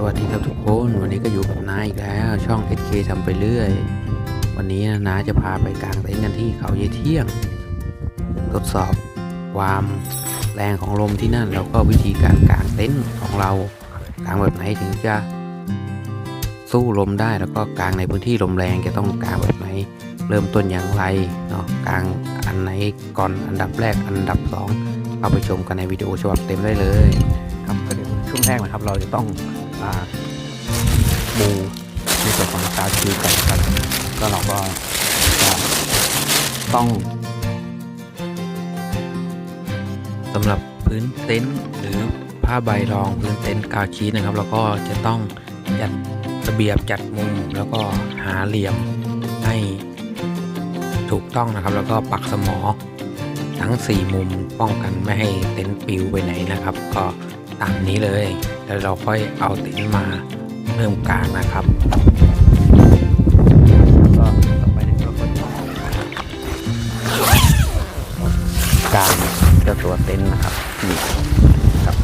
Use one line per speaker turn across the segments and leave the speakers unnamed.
สวัสดีครับทุกคน วันนี้ก็อยู่กับน้าอีกแล้ว ช่อง SK ทำไปเรื่อย วันนี้นะน้าจะพาไปกางเต็นท์กันที่เขาเยเที่ยง ทดสอบความแรงของลมที่นั่น แล้วก็วิธีการกางเต็นท์ของเรากางแบบไหนถึงจะสู้ลมได้แล้วก็กางในพื้นที่ลมแรงจะต้องกางแบบไหน เริ่มต้นอย่างไรเนาะกางอันไหนก่อนอันดับแรกอันดับสองเอาไปชมกันในวิดีโอฉบับเต็มได้เลย
ครับก็เดี๋ยวช่วงแรกนะครับเราจะต้อง อ่าบูในส่วนของกาวชีก่อนครับแล้วเราก็จะต้อง
สำหรับพื้นเต็นท์หรือผ้าใบรองพื้นเต็นท์กาชีนะครับแล้วก็จะต้องจัดระเบียบจัดมุมแล้วก็หาเหลี่ยมให้ถูกต้องนะครับ แล้วก็ปักสมอทั้ง 4 มุมป้องกันไม่ให้เต็นท์ปิวไปไหนนะครับ ก็ตามนี้เลย แล้วเราค่อยเอาเต็นมาเริ่มกลางนะครับ
ก็ต่อไปเนี่ยเราก็กางเจ้าตัวเต็นท์นะครับนี่ครับ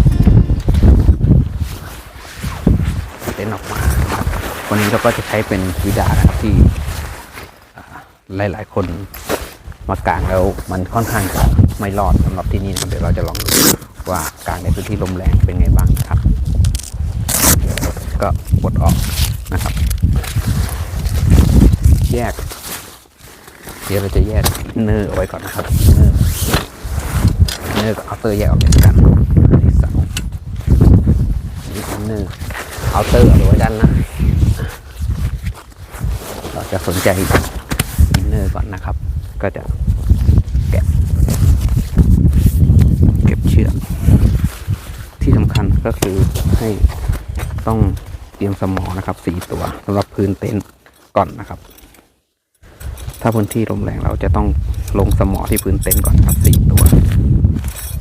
เต็นท์ออกมาครับวันนี้เราก็จะใช้เป็นวิดานะครับที่อ่าหลาย ๆ คนมากางแล้วมันค่อนข้างจะไม่รอดสำหรับที่นี่นะครับเดี๋ยวเราจะลองดูว่ากางในพื้นที่ลมแรงเป็นไงบ้างครับ ก็ปลดออกนะครับ แยก เดี๋ยวเราจะแยกเนื้อเอาไว้ก่อนนะครับ เนื้อเนื้อกับเอาเตอร์แยกออกจากกันอันนี้เสาอันนี้เป็นเนื้อเอาเตอร์เอาไว้ด้านหน้าเราจะสนใจอินเนอก่อนนะครับ ก็จะแกะเก็บเชือกที่สำคัญก็คือให้ ต้องเตรียมสมอนะครับสี่ตัวสำหรับพื้นเต็นท์ก่อนนะครับ ถ้าพื้นที่ลมแรงเราจะต้องลงสมอที่พื้นเต็นท์ก่อนครับสี่ตัว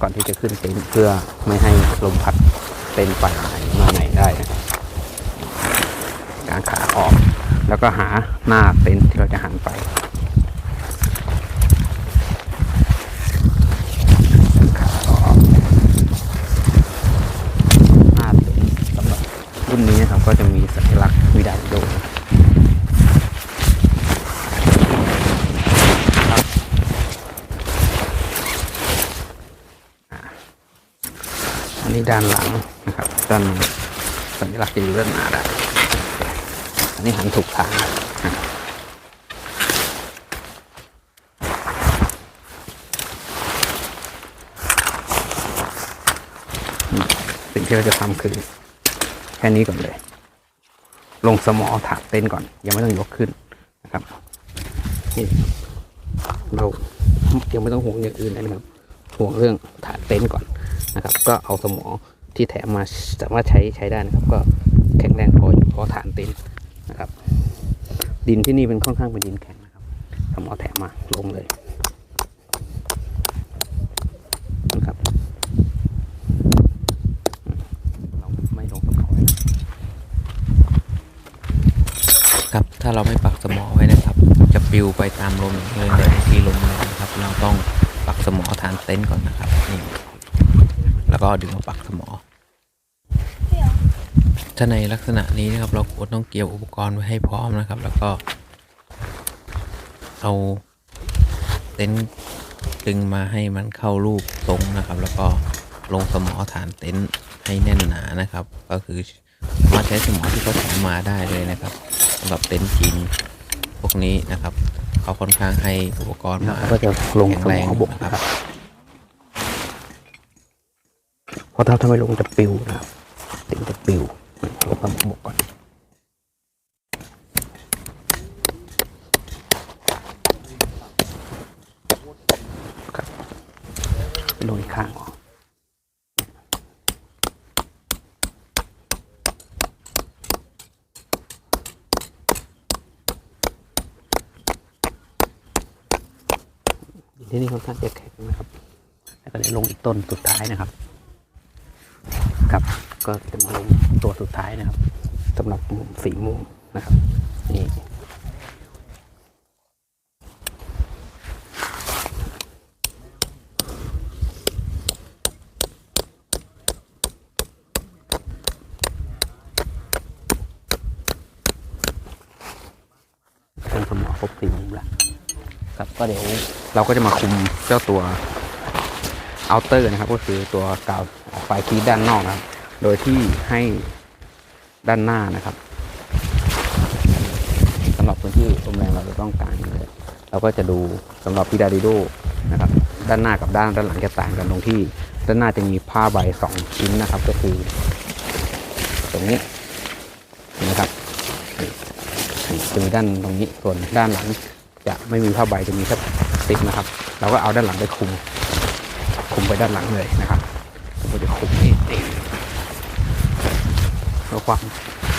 ก่อนที่จะขึ้นเต็นท์เพื่อไม่ให้ลมพัดเต็นท์ไปไหนมาไหนได้นะครับกางขาออก แล้วก็หาหน้าเต็นท์ที่เราจะหันไปขาออกหน้าเต็นท์สำหรับรุ่นนี้นะครับก็จะมีสัญลักษณ์วิดาโด อันนี้ด้านหลังนะครับด้านสัญลักษณ์จะอยู่ด้านหน้าได้อันนี้หันถูกทางนะครับอืมสิ่ง ที่เราจะทำคือ แค่นี้ก่อนเลย ลงสมอถากเต้นก่อน ยังไม่ต้องยกขึ้นนะครับนี่เรายังไม่ต้องห่วงอย่างอื่นเลยนะครับ ห่วงเรื่องถากเต็นก่อนนะครับ ก็เอาสมอที่แถมมาสามารถใช้ใช้ได้นะครับ ก็แข็งแรงพออยู่พอฐานเต็นนะครับ ดินที่นี่เป็นค่อนข้างเป็นดินแข็งนะครับสมอแถมมาลงเลยนะครับอืมเราไม่ลงสมอไว้นะครับ
ถ้าเราไม่ปักสมอไว้นะครับ จะปลิวไปตามลมอย่างนี้เลยในที่ลมแรงนะครับ เราต้องปักสมอฐานเต็นท์ก่อนนะครับนี่แล้วก็ดึงมาปักสมอถ้าในลักษณะนี้นะครับ เราควรต้องเกี่ยวอุปกรณ์ไว้ให้พร้อมนะครับ แล้วก็เอาเต็นท์ดึงมาให้มันเข้ารูปทรงนะครับ แล้วก็ลงสมอฐานเต็นท์ให้แน่นหนานะครับ ก็คือามารถใช้สมอที่เขาแถมมาได้เลยนะครับสำหรับเต็นท์จีนพวกนี้นะครับเขาค่อนข้างให้อุปกรณ์มา
แล้วก็จะลง
แข็ง
ส
แร
ม
ง
อบก
นะ
นะ
ค
ครับรับเพราะถ้าทำไมลงจะปิวนะครับติงจะปิวลงสมอบกก่อนครับลงอีกข้างออก ที่นี่ค่อนข้างจะแข็งนะครับ แล้วก็จะลงอีกต้นสุดท้ายนะครับครับก็จะมาลงตัวสุดท้ายนะครับสำหรับมุมสีมุมนะครับนี่ รบสี่มุมแล้วครับก็เดี๋ยว เราก็จะมาคุมเจ้าตัวเอาเตอร์นะครับ ก็คือตัวกาวไฟคีด้านนอกนะครับ โดยที่ให้ด้านหน้านะครับสำหรับพื้นที่ลมแรงเราจะต้องการเลยเราก็จะดูสำหรับพิดาดิโดนะครับ ด้านหน้ากับด้านด้านหลังจะต่างกันตรงที่ ด้านหน้าจะมีผ้าใบสองชิ้นนะครับ ก็คือ ตรงนี้นะครับจะมีด้านตรงนี้ส่วนด้านหลังจะไม่มีผ้าใบจะมีแค่ ติดนะครับ เราก็เอาด้านหลังไปคุม คุมไปด้านหลังเลยนะครับเราจะคุมนี่เองเพื่อความ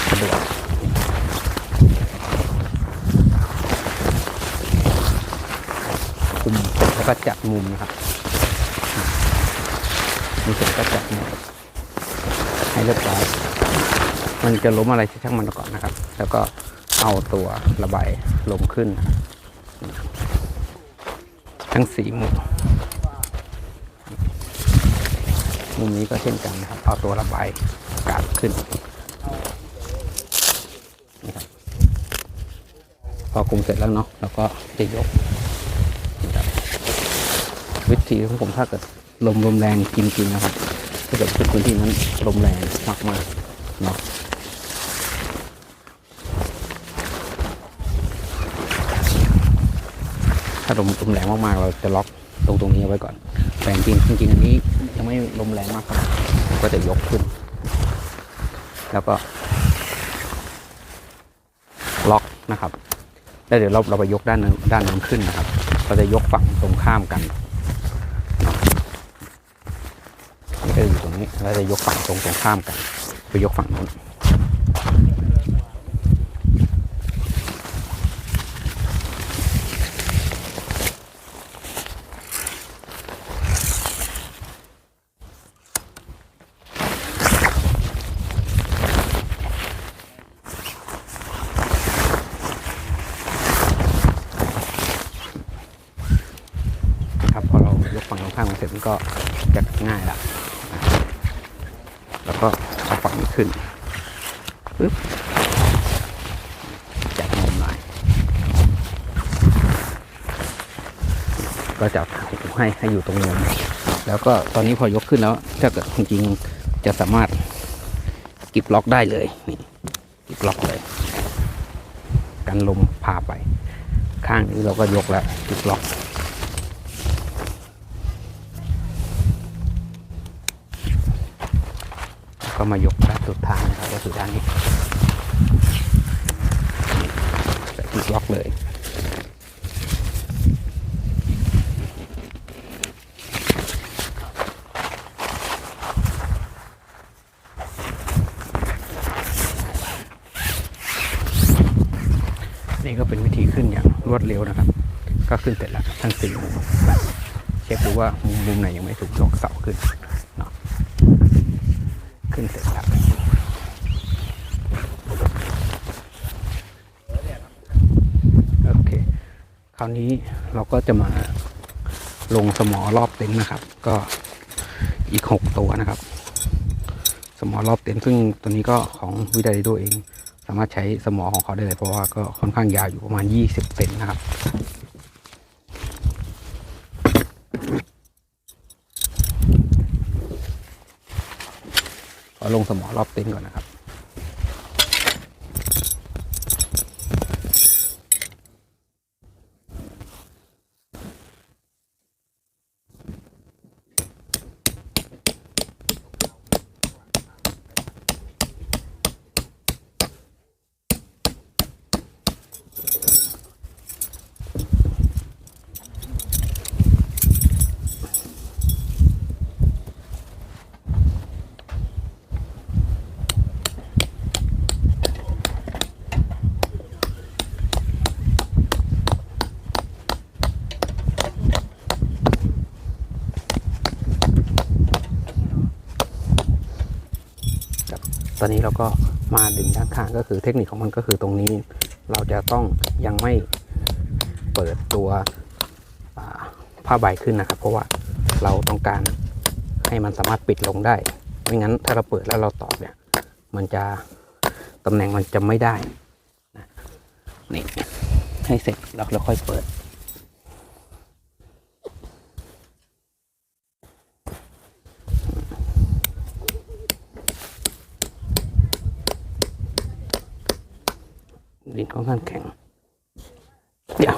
สะดวกคุมเสร็จแล้วก็จัดมุมนะครับมุมเสร็จก็จัดมุมให้เรียบร้อยมันจะล้มอะไรช่างมันก่อนนะครับ แล้วก็เอาตัวระบายลมขึ้น ทั้งสี่มุมมุมนี้ก็เช่นกันนะครับ เอาตัวระบายอากาศขึ้นนะครับพอคุมเสร็จแล้วเนาะเราก็จะยกวิธีของผมถ้าเกิดลมลมแรงจริงๆนะครับถ้าเกิดพื้นที่นั้นลมแรงมากๆเนาะ ลมลมแรงมากๆเราจะล็อกตรงตรงนี้เอาไว้ก่อนแต่จริงจริงๆอันนี้ยังไม่ลมแรงมากครับก็จะยกขึ้น แล้วก็ ล็อกนะครับแล้วเดี๋ยวเราเราไปยกด้านนด้านนั้นขึ้นนะครับ เราจะยกฝั่งตรงข้ามกันนี่ก็อยู่ตรงนี้แล้วจะยกฝั่งตรงตรงข้ามกัน ไปยกฝั่งนู้น นะครับพอเรายกฝั่งตรงข้ามมาเสร็จมันก็จะง่ายละนะครับแล้วก็เอาฝั่งนี้ ขึ้นปึ๊บจัดมุมหน่อยก็จะให้ให้อยู่ตรงมุมแล้วก็ตอนนี้พอยกขึ้นแล้ว ถ้าเกิดจริงๆจะสามารถกิบล็อกได้เลยนี่กิบล็อกเลย กันลมพาไป ข้างนี้เราก็ยกแล้วกิบล็อก ก็มายกด้านสุดท้ายนะครับก็คือด้านนี้ใส่ที่ล็อกเลยนี่ก็เป็นวิธีขึ้นอย่างรวดเร็วนะครับ ก็ขึ้นเสร็จแล้วทั้งสี่มุมเช็คดูว่ามุมมุมไหนยังไม่ถูกยกเสาขึ้นเนาะ ขึ้นเสร็จแล้วโอเค คราวนี้เราก็จะมาลงสมอรอบเต็นท์นะครับ ก็อีกหกตัวนะครับ สมอรอบเต็นท์ซึ่งตัวนี้ก็ของวิดาลิโดเอง สามารถใช้สมอของเขาได้เลยเพราะว่าก็ค่อนข้างยาวอยู่ประมาณ 20เซนนะครับขอลงสมอรอบเต็นท์ก่อนนะครับ อนนี้เราก็มาดึงด้านข้างก็คือเทคนิคของมันก็คือตรงนี้ เราจะต้องยังไม่เปิดตัวผ้าใบขึ้นนะครับ เพราะว่าเราต้องการให้มันสามารถปิดลงได้ ไม่งั้นถ้าเราเปิดแล้วเราตอกเนี่ย มันจะตำแหน่งมันจะไม่ได้นะนี่ให้เสร็จแล้วเราค่อยเปิด ลิ้นค่อนข้างแข็ง เดี๋ยว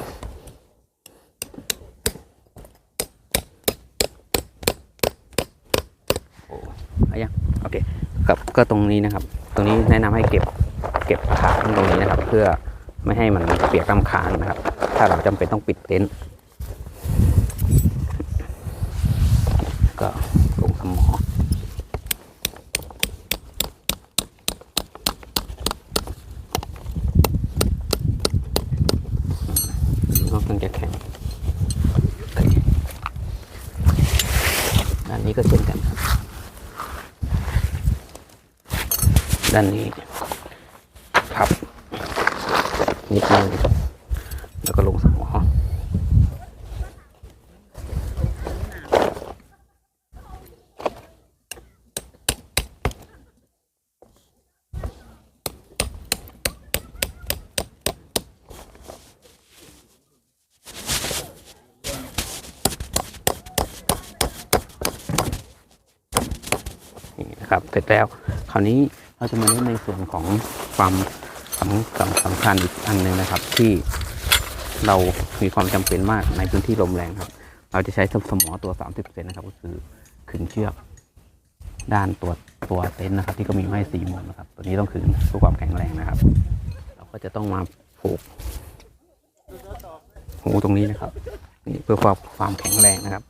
โอ้เอายังโอเคครับ ก็ตรงนี้นะครับ ตรงนี้แนะนำให้เก็บเก็บขาตรงนี้นะครับ เพื่อไม่ให้มันเปียกน้ำค้างนะครับ ถ้าเราจำเป็นต้องปิดเต็นท์ก็ลงสมอค่อนข้างจะแข็งอเคด้านนี้ก็เช่นกันครับ ด้านนี้พับนิดนึงแล้วก็ลงสมอนี่นะครับเสร็จแล้ว คราวนี้ เราจะมาเล่นในส่วนของความสำสำสำคัญอีกอันหนึ่งนะครับ ที่เรามีความจำเป็นมากในพื้นที่ลมแรงครับ เราจะใช้สมอตัว 30เซนนะครับ ก็คือขึงเชือก ด้านตัวตัวเต็นท์นะครับ ที่ก็มีไม้สี่มุมนะครับ ตัวนี้ต้องขึงเพื่อความแข็งแรงนะครับ เราก็จะต้องมาผูกหูตรงนี้นะครับนี่เพื่อความความแข็งแรงนะครับ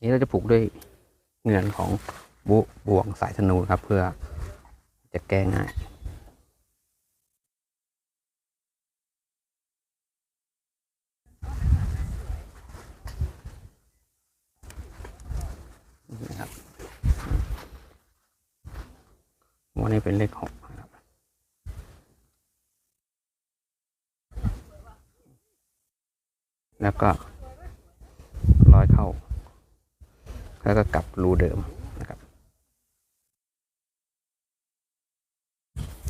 นี่เราจะผูกด้วยเงื่อนของบุบ่วงสายธนูครับ เพื่อ จะแก้ง่ายนะครับวันนี้เป็นเลขหกนะครับแล้วก็ร้อยเข้า แล้วก็กลับรูเดิม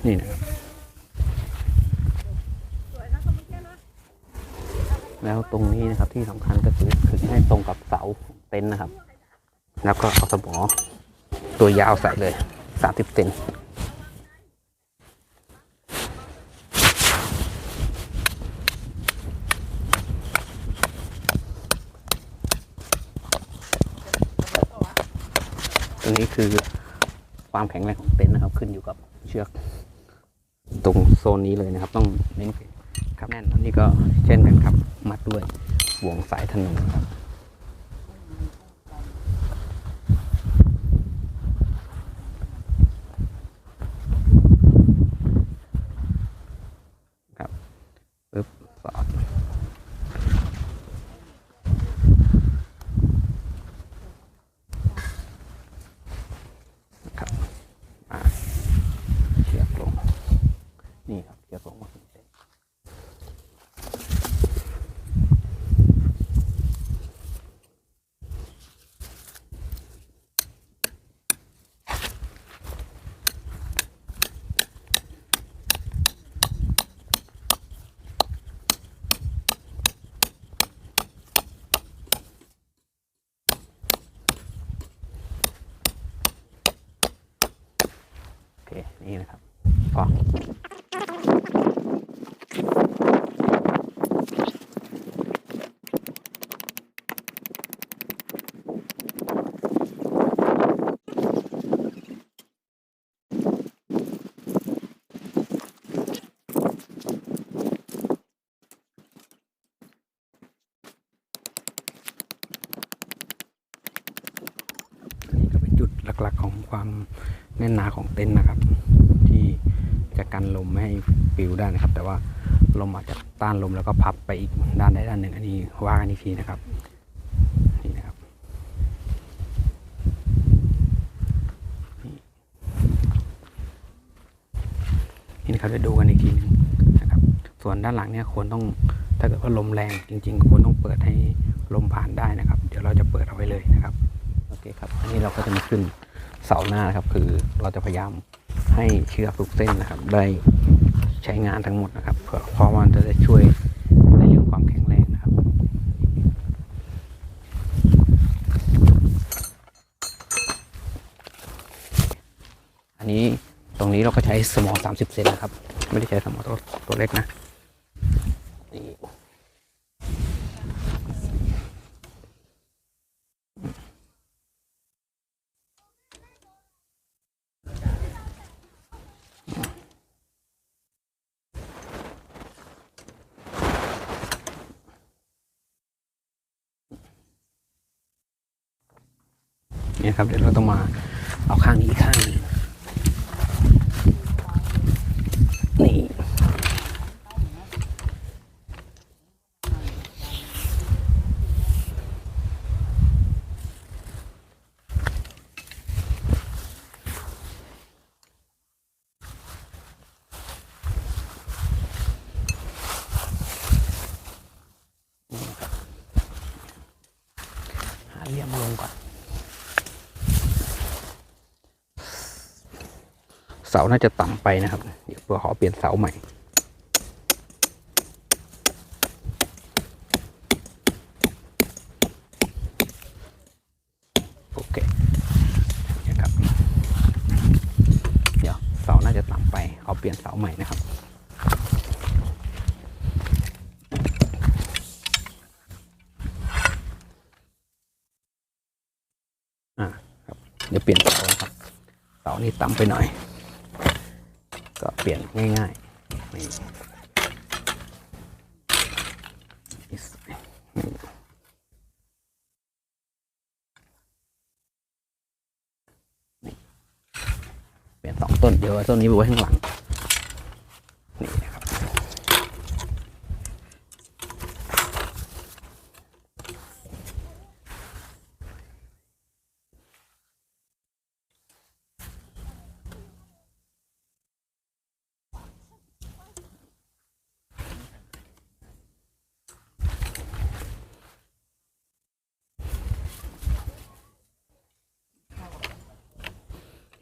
นี่นะครับ แล้วตรงนี้นะครับที่สำคัญก็คือขึงให้ตรงกับเสาเต็นท์นะครับ แล้วก็เอาสมอตัวยาวใส่เลยสามสิบเซนตรงนี้คือความแข็งแรงของเต็นท์นะครับ ขึ้นอยู่กับเชือก ตรงโซนนี้เลยนะครับ ต้องเน้นครับแน่นนนี้ก็เช่นกันครับ มัดด้วยห่วงสายธนูครับปึ๊บสอดครับอ่าเชือกลง นี่ครับเชือกลงมาถึงเส้นโอเค นี่นะครับพออันนี้ก็เป็นจุดหลักๆ ของความแน่นหนาของเต็นท์นะครับ ที่จะกันลมไม่ให้ปลิว ได้นะครับ แต่ว่าลมอาจจะต้านลมแล้วก็พับไปอีกด้านใดด้านหนึ่ง อันนี้ว่ากันอีกทีนะครับนี่นะครับนี่นะครับจะดูกันอีกทีหนึงนะครับ ส่วนด้านหลังเนี่ยควรต้องถ้าเกิดว่าลมแรงจริง ๆควรต้องเปิดให้ลมผ่านได้นะครับ เดี๋ยวเราจะเปิดเอาไว้เลยนะครับโอเคครับอันนี้เราก็จะมาขึ้นเสาหน้านะครับ คือเราจะพยายามให้เชือกทุกเส้นนะครับ ได้ ใช้งานทั้งหมดนะครับเพื่อความมันจะได้ช่วยในเรื่องความแข็งแรงนะครับ อันนี้ตรงนี้เราก็ใช้สมอล30 เซนนะครับ ไม่ได้ใช้สมอตัวตัวเล็กนะ เนี่ยครับเดี๋ยวเราต้องมาเอาข้างนี้ข้างนึงนี่ หาเหลี่ยมลงก่อน เสา น่าจะต่ำไปนะครับ เดี๋ยวเพื่อขอเปลี่ยนเสาใหม่โอเคนะครับเดี๋ยวเสาน่าจะต่ำไปขอเปลี่ยนเสาใหม่นะครับอ่าครับเดี๋ยวเปลี่ยนเสาครับ เสานี่ต่ำไปหน่อย เปลี่ยนง่ายๆนี่เปลี่ยนสองต้น เดี๋ยวต้นนี้ไปไว้ข้างหลัง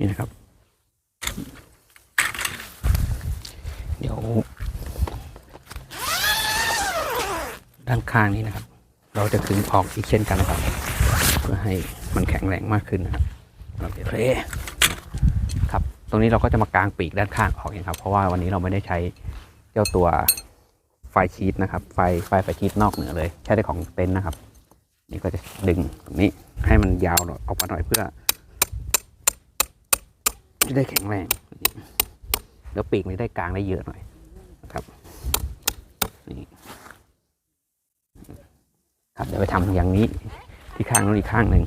นี่นะครับ เดี๋ยว ด้านข้างนี้นะครับ เราจะขึงออกอีกเช่นกันนะครับ เพื่อให้มันแข็งแรงมากขึ้นนะครับเราจะเทครับ ตรงนี้เราก็จะมากางปีกด้านข้างออกเองครับ เพราะว่าวันนี้เราไม่ได้ใช้เจ้าตัวไฟชีตนะครับ ไฟไฟไฟชีตนอกเหนือเลย ใช้ได้ของเต็นท์นะครับ นี่ก็จะดึงตรงนี้ให้มันยาวออกมาหน่อยเพื่อ จะได้แข็งแรง แล้วปีกมันได้กลางได้เยอะหน่อยครับนี่ครับเดี๋ยวไปทำอย่างนี้ที่ข้างนู้นอีกข้างหนึ่ง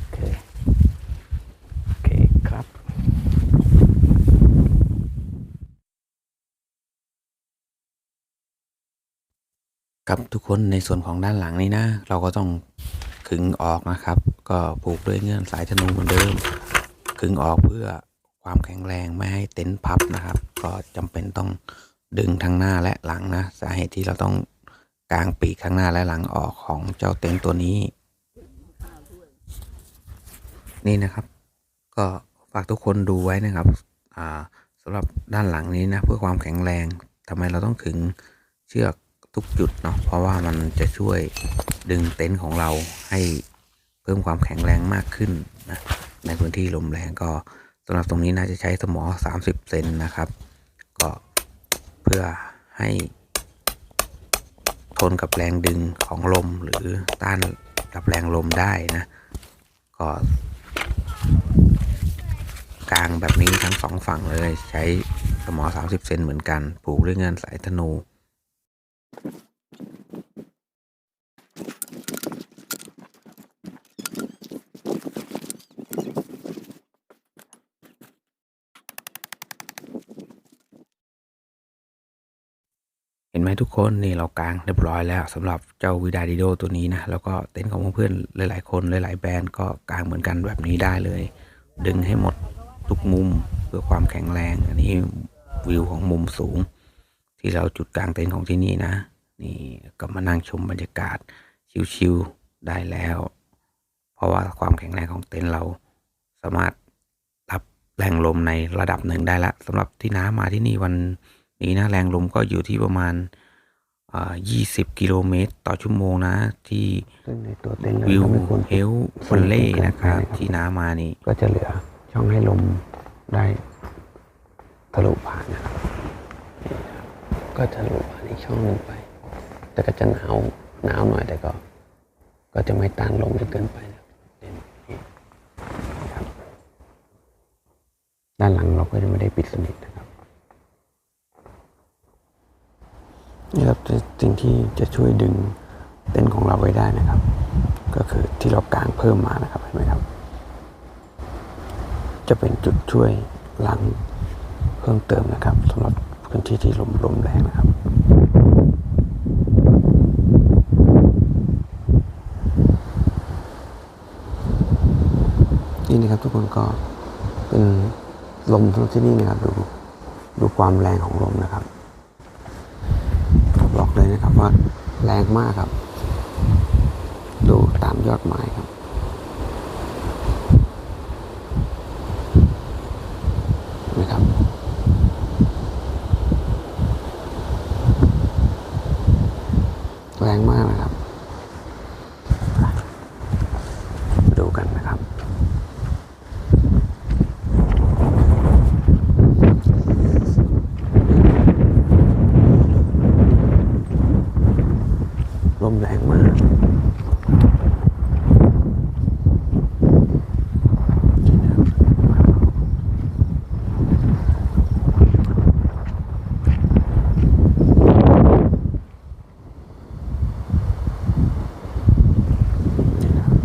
โอเคโอเคครับ
ครับทุกคนในส่วนของด้านหลังนี้นะ เราก็ต้องขึงออกนะครับ ก็ผูกด้วยเงื่อนสายธนูเหมือนเดิมขึงออกเพื่อความแข็งแรงไม่ให้เต็นท์พับนะครับ ก็จำเป็นต้องดึงทั้งหน้าและหลังนะสาเหตุที่เราต้องกางปีกข้างหน้าและหลังออกของเจ้าเต็นท์ตัวนี้ นี่นะครับ ก็ฝากทุกคนดูไว้นะครับอ่าสำหรับด้านหลังนี้นะเพื่อความแข็งแรงทำไมเราต้องขึงเชือก ทุกจุดเนาะเพราะว่ามันจะช่วยดึงเต็นท์ของเราให้เพิ่มความแข็งแรงมากขึ้นนะในพื้นที่ลมแรงก็สำหรับตรงนี้น่าจะใช้สมอ 30 เซนนะครับ ก็เพื่อให้ทนกับแรงดึงของลมหรือต้านกับแรงลมได้นะ ก็กลางแบบนี้ทั้งสองฝั่งเลยใช้สมอ 30 เซนเหมือนกัน ผูกด้วยเงื่อนสายธนู เห็นไหมทุกคนนี่เรากางเรียบร้อยแล้วสำหรับเจ้าวิดาดิโดตัวนี้นะแล้วก็เต็นท์ของเพื่อนหลาย ๆ คนหลาย ๆ แบรนด์ก็กางเหมือนกันแบบนี้ได้เลย ดึงให้หมดทุกมุมเพื่อความแข็งแรง อันนี้วิวของมุมสูง ที่เราจุดกลางเต็นท์ของที่นี่นะ นี่ก็มานั่งชมบรรยากาศชิวๆได้แล้ว เพราะว่าความแข็งแรงของเต็นท์เราสามารถรับแรงลมในระดับหนึ่งได้ละสำหรับที่น้ามาที่นี่วันนี้นะแรงลมก็อยู่ที่ประมาณอ่า20กิโลเมตรต่อชั่วโมงนะ ที่
ซึ่งในตัวเต็นท์เรา
วิว
ก็ไม่ควร
เฮลวันเล่
สูงเกินไป
นะครับ
นะครับ
ที่น้ามานี่
ก็จะเหลือช่องให้ลมได้ทะลุผ่านนะครับนี่นะครับ ก็ทะลุผ่านอีกช่องหนึ่งไป แต่ก็จะหนาวหนาวหน่อยแต่ก็ ก็จะไม่ต้านลมจนเกินไปนะครับด้านหลังเราก็จะไม่ได้ปิดสนิทนะครับนี่ครับสิ่งที่จะช่วยดึงเต็นของเราไว้ได้นะครับ ก็คือที่เรากางเพิ่มมานะครับเห็นไหมครับ จะเป็นจุดช่วยหล้างเพิ่มเติมนะครับสำหรับ พื้นที่ที่ลมลมแรงนะครับ นี่นะครับทุกคนก็เป็นลมที่นี่นะครับดูดูความแรงของลมนะครับบอกเลยนะครับว่าแรงมากครับ ดูตามยอดไม้ครับ แรงมากนะครับ ดูกันนะครับ ลมแรงมาก นี่นะครับ นี่นะครับ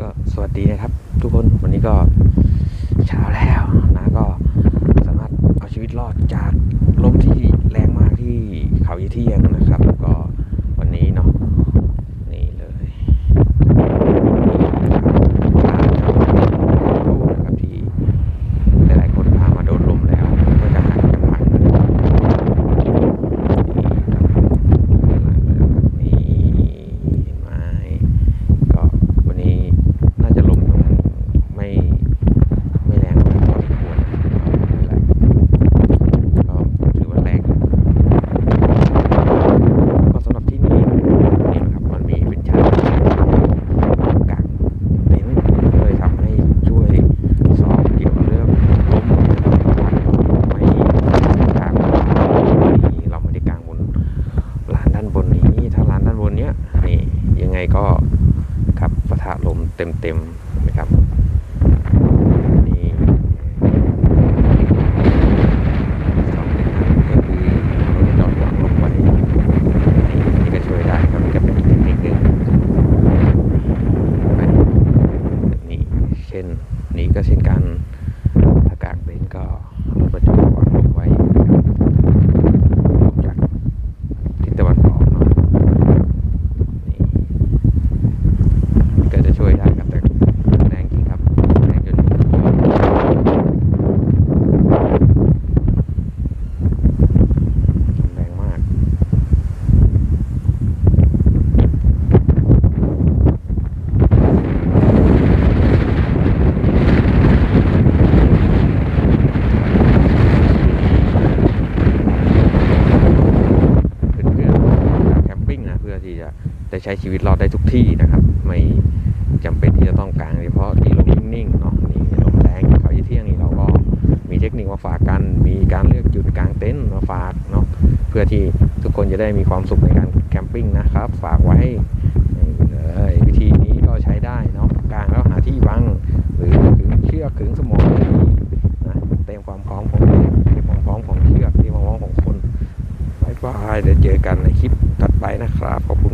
ก็สวัสดีนะครับ ทุกคนวันนี้ก็เช้าแล้วนะก็สามารถเอาชีวิตรอดจากลมที่แรงมากที่ เที่ยงนะครับ ก็วันนี้เนาะนี่เลยพาเจ้าดูนะครับที่หลายๆคนพามาโดนลมแล้วก็จะหันกันพันนี่เห็นไหมก็วันนี้น่าจะลมไม่ไม่แรงมากพอสมควรไม่เป็นไรก็ถือว่าแรงอยู่ก็สำหรับที่นี่นี่นะครับมันมีวิชากางเต็นท์เลยทำให้ช่วยสอบเกี่ยวกับเรื่องลมไม่กางนี่เราไม่ได้กางบนลานด้านบนนี้ถ้าลานด้านบนเนี้ยนี่ ยังไงก็ครับปะทะลมเต็มๆนะครับนี่สองก็คือจอดวางลงไว้นี่นี่ก็ช่วยได้ครับก็เป็นเทคนิคหนึ่งแบบนี่เช่นนี้ก็เช่นกันถ้ากางเต็นท์ก็รถประจอดวางลงไว้นะครับออกจากทิศตะวันออกเนาะนี่ ก็จะช่วยได้ครับแต่แรงจริงครับแรงจนแรงมากขึ้นเครื่องแคมปิ้งนะเพื่อที่จะได้ ใช้ชีวิตรอดได้ทุกที่นะครับ ไม่จำเป็นที่จะต้องกางเฉพาะที่ลมนิ่งๆเนาะนี่ลมแรงเขาเที่ยงนี่เราก็มีเทคนิคมาฝากกัน มีการเลือกจุดกางเต็นท์มาฝากเนาะเพื่อที่ทุกคนจะได้มีความสุขในการแคมปิ้งนะครับ ฝากไว้เลยวิธีนี้ก็ใช้ได้เนาะกางแล้วหาที่วางหรือขึงเชือกขึงสมอให้ดีนะเตรียมความพร้อมของเต็มความพร้อมของเชือกเตรียมความพร้อมของคนบายบายเดี๋ยวเจอกันในคลิปถัดไปนะครับขอบคุณ